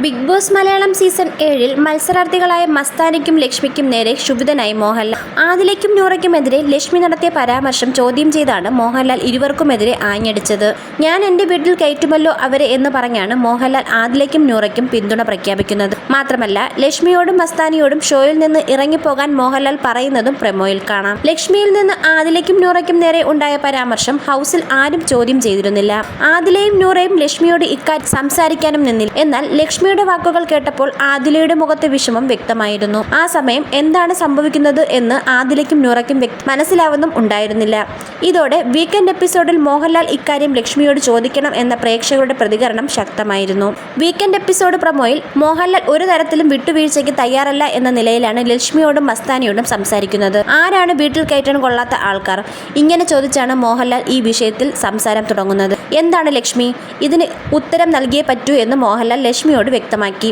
Big boss Malayalam season ഏഴിൽ മത്സരാർത്ഥികളായ മസ്താനിക്കും ലക്ഷ്മിക്കും നേരെ ക്ഷുഭിതനായി മോഹൻലാൽ. ആദിലയ്ക്കും നൂറയ്ക്കുമെതിരെ ലക്ഷ്മി നടത്തിയ പരാമർശം ചോദ്യം ചെയ്താണ് മോഹൻലാൽ ഇരുവർക്കുമെതിരെ ആഞ്ഞടിച്ചത്. ഞാൻ എന്റെ വീട്ടിൽ കയറ്റുമല്ലോ അവരെ എന്ന് പറഞ്ഞാണ് മോഹൻലാൽ ആദിലയ്ക്കും നൂറയ്ക്കും പിന്തുണ പ്രഖ്യാപിക്കുന്നത്. മാത്രമല്ല ലക്ഷ്മിയോടും മസ്താനിയോടും ഷോയിൽ നിന്ന് ഇറങ്ങിപ്പോകാൻ മോഹൻലാൽ പറയുന്നതും പ്രമോയിൽ കാണാം. ലക്ഷ്മിയിൽ നിന്ന് ആദിലയ്ക്കും നൂറയ്ക്കും നേരെ ഉണ്ടായ പരാമർശം ഹൗസിൽ ആരും ചോദ്യം ചെയ്തിരുന്നില്ല. ആദിലയും നൂറയും ലക്ഷ്മിയോട് ഇക്കാര്യം സംസാരിക്കാനും നിന്നില്ല. എന്നാൽ ലക്ഷ്മിയുടെ വാക്കുകൾ കേട്ടപ്പോൾ ആദിലയുടെ മുഖത്തെ വിഷമം വ്യക്തമായിരുന്നു. ആ സമയം എന്താണ് സംഭവിക്കുന്നത് എന്ന് ആദിലയ്ക്കും നൂറയ്ക്കും മനസ്സിലാവുന്നും ഉണ്ടായിരുന്നില്ല. ഇതോടെ വീക്കെൻഡ് എപ്പിസോഡിൽ മോഹൻലാൽ ഇക്കാര്യം ലക്ഷ്മിയോട് ചോദിക്കണം എന്ന പ്രേക്ഷകരുടെ പ്രതികരണം ശക്തമായിരുന്നു. വീക്കെൻഡ് എപ്പിസോഡ് പ്രമോയിൽ മോഹൻലാൽ ഒരു തരത്തിലും വിട്ടുവീഴ്ചയ്ക്ക് തയ്യാറല്ല എന്ന നിലയിലാണ് ലക്ഷ്മിയോടും മസ്താനിയോടും സംസാരിക്കുന്നത്. ആരാണ് വീട്ടിൽ കയറ്റാൻ കൊള്ളാത്ത ആൾക്കാർ? ഇങ്ങനെ ചോദിച്ചാണ് മോഹൻലാൽ ഈ വിഷയത്തിൽ സംസാരം തുടങ്ങുന്നത്. എന്താണ് ലക്ഷ്മി? ഇതിന് ഉത്തരം നൽകിയേ പറ്റൂ എന്ന് മോഹൻലാൽ ലക്ഷ്മിയോട് വ്യക്തമാക്കി.